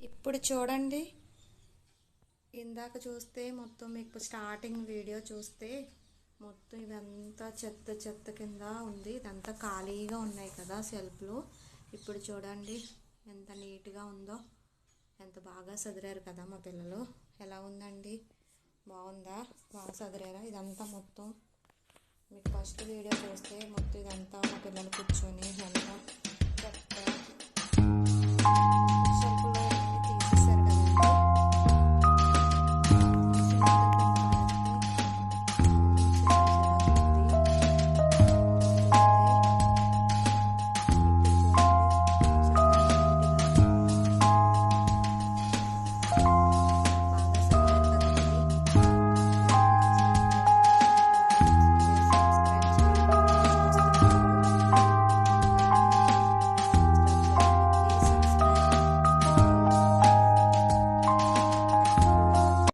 ఇప్పుడు చూడండి. ఇందాక చూస్తే మొత్తం మీకు స్టార్టింగ్ వీడియో చూస్తే మొత్తం ఇదంతా చెత్త చెత్త కింద ఉంది. ఇదంతా ఖాళీగా ఉన్నాయి కదా సెల్ఫ్లు ఇప్పుడు చూడండి ఎంత నీట్గా ఉందో. ఎంత బాగా సదిరారు కదా మా పిల్లలు. ఎలా ఉందండి? బాగుందా? బాగా సదిరారా? ఇదంతా మొత్తం మీకు ఫస్ట్ వీడియో చూస్తే మొత్తం